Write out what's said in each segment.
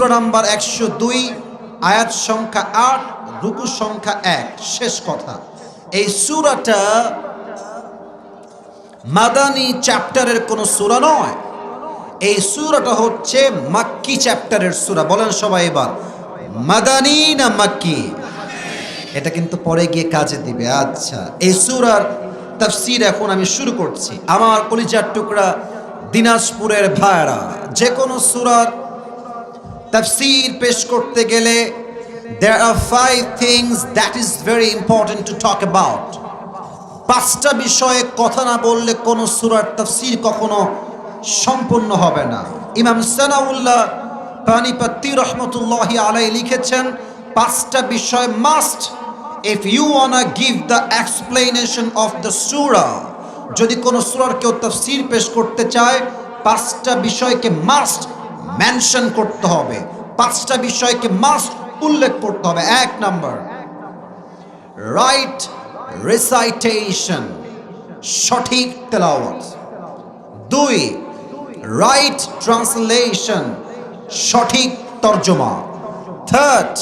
সূরা number একশো দুই, আয়াত সংখ্যা আট, রুকু সংখ্যা এক। শেষ কথা। এই সূরাটা মাদানি চ্যাপ্টারের কোনো সূরা নয়। এই সূরাটা হচ্ছে মাক্কি চ্যাপ্টারের সূরা। বলেন সবাই এবার, মাদানি না মাক্কি? এটা কিন্তু পরে গিয়ে কাজে দিবে। আচ্ছা এই সূরার তাফসীর এখন আমি শুরু করছি। আমার কলিজার টুকরা দিনাজপুরের ভাইরা যে কোনো সূরার তাফসীর পেশ করতে গেলে there are five things that is very important to talk about. পাঁচটা বিষয়ে কথা না বললে কোনো সূরার তাফসীর কখনো সম্পূর্ণ হবে না। ইমাম সানাউল্লাহ পানিপত্তি রহমতুল্লাহি আলাই লিখেছেন, পাঁচটা বিষয় must if you wanna give the explanation of the সুরা যদি কোনো সুরার কেউ তাফসীর পেশ করতে চায়, পাঁচটা বিষয়কে মাস্ট মেনশন করতে হবে। পাঁচটা বিষয়কে মাস্ট উল্লেখ করতে হবে। এক নাম্বার, রাইট রিসাইটেশন, সঠিক তেলাওয়াত। দুই, রাইট ট্রান্সলেশন, সঠিক তর্জমা। Third,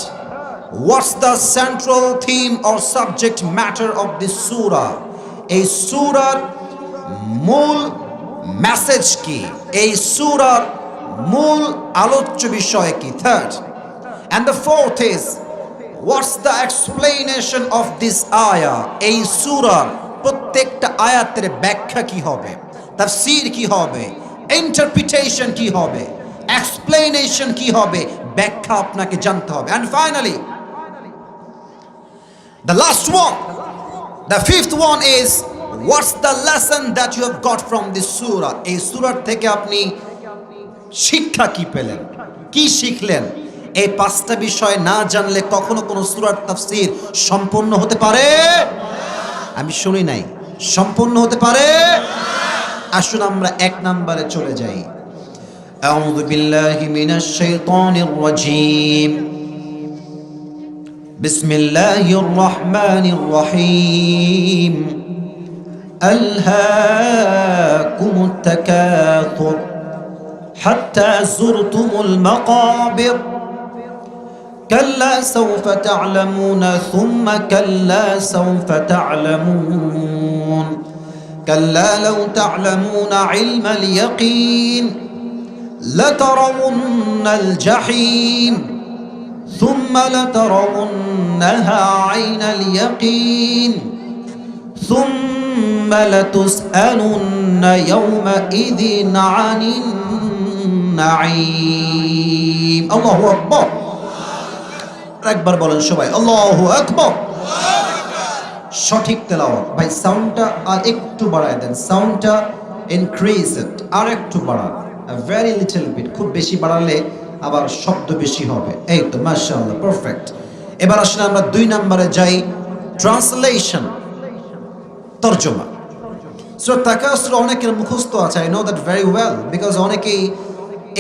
what's the central theme or subject matter of this সুরা? এই সুরার মূল মেসেজ কি? এই সুরার মূল আলোচ্য বিষয় কি? Third and the fourth is what's the explanation of this আয়া এই সুরার প্রত্যেকটা আয়াতের ব্যাখ্যা কি হবে? তাফসীর কি হবে? ইন্টারপ্রিটেশন কি হবে? এক্সপ্লেনেশন কি হবে? ব্যাখ্যা আপনাকে জানতে হবে। And finally the last one the fifth one is what's the lesson that you have got from this সুরা এই সুরার থেকে আপনি শিক্ষা কি পেলেন কি শিখলেন এই পাঁচটা বিষয় না জানলে কখনো কোনো সুরার তাফসীর সম্পূর্ণ হতে পারে আমি শুনি নাই সম্পূর্ণ হতে পারে আসুন আমরা এক নম্বরে চলে যাই أعوذ بالله من الشيطان الرجيم بسم الله الرحمن الرحيم ألهاكم التكاثر حتى زرتم المقابر. كلا سوف تعلمون ثم كلا سوف تعلمون. كلا لو تعلمون علم اليقين لترون الجحيم. ثم لترونها عين اليقين. ثم لتسألن يومئذ عن আল্লাহু আকবার। একবার বলেন সবাই, আল্লাহু আকবার। সঠিক তেলাওয়াত। ভাই সাউন্ডটা আর একটু বাড়ায় দেন। সাউন্ডটা ইনক্রিজ আর একটু বাড়ান। ভেরি লিটল বিট খুব বেশি বাড়ালে আবার শব্দ বেশি হবে। এই তো মার্শাল্লাহ পারফেক্ট এবার আসলে আমরা দুই নম্বরে যাই। ট্রান্সলেশন তর্জমা। সো তাকাসুর অনেকের মুখস্থ আছে I know that very well because অনেকেই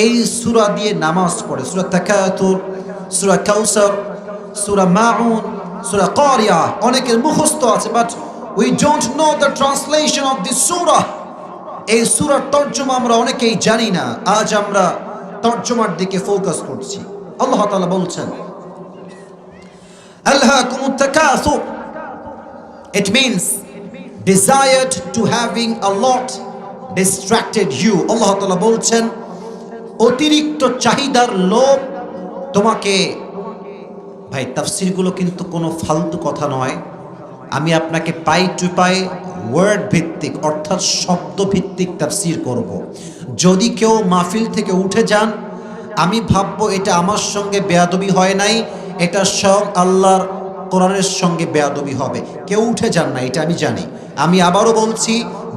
এই সুরা দিয়ে নামাজ পড়ে। সুরা তাকাতুর, সুরা কাউসার, সুরা মাউন, সুরা কারিয়া। অনেকের মুখস্থ আছে but we don't know the translation of this সুরা। এই সুরার তর্জমা আমরা অনেকেই জানি না। আজ আমরা তর্জমার দিকে ফোকাস করছি। আল্লাহ তাআলা বলছেন It means, desired to having a lot distracted you. আল্লাহ তাআলা বলছেন অতিরিক্ত চাহিদার লোভ তোমাকে, ভাই, তাফসিরগুলো কিন্তু কোনো ফালতু কথা নয়। আমি আপনাকে পাই টু পাই ওয়ার্ড ভিত্তিক, অর্থাৎ শব্দ ভিত্তিক তাফসির করব। যদি কেউ মাহফিল থেকে উঠে যান, আমি ভাববো এটা আমার সঙ্গে বেয়াদবি হয় নাই, এটা সব আল্লাহর কোরআনের সঙ্গে বেয়াদবি হবে। কেউ উঠে যান না, এটা আমি জানি। আমি আবারও বলছি,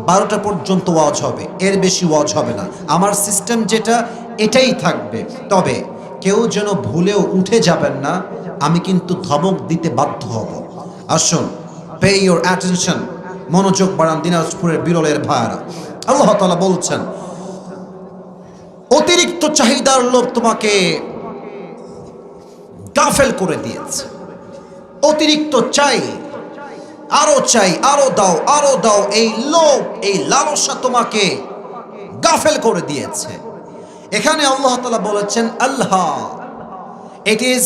বারোটা পর্যন্ত ওয়াজ হবে, এর বেশি ওয়াজ হবে না। আমার সিস্টেম যেটা এটাই থাকবে। তবে কেউ যেন ভুলেও উঠে যাবেন না, আমি কিন্তু ধমক দিতে বাধ্য হব। আসুন পে ইউর অ্যাটেনশন মনোযোগ বাড়ান দিনাজপুরের বিরলের ভাইয়ারা। আল্লাহ তালা বলছেন, অতিরিক্ত চাহিদার লোক তোমাকে গাফেল করে দিয়েছে। অতিরিক্ত চাই, আরও চাই, আরও দাও আরও দাও, এই লোভ, এই লালসা তোমাকে গাফেল করে দিয়েছে। এখানে আল্লাহ তালা বলেছেন আল্লাহ। It is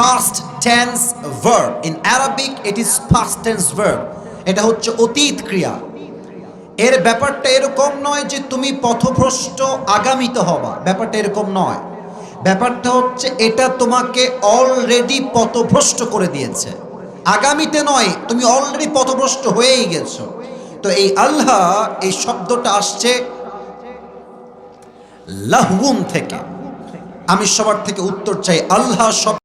past tense verb. In Arabic, it is first tense verb. এটা হচ্ছে অতীত ক্রিয়া। এর ব্যাপারটা এরকম নয় যে তুমি পথভ্রষ্ট আগামীতে হবা। ব্যাপারটা এরকম নয়। ব্যাপারটা হচ্ছে এটা তোমাকে অলরেডি পথভ্রষ্ট করে দিয়েছে। আগামীতে নয় তুমি অলরেডি পথভ্রষ্ট হয়েই গেছো। তো এই আল্লাহ এই শব্দটা আসছে লাহুম থেকে। আমি সবার থেকে উত্তর চাই আল্লাহ শব্দ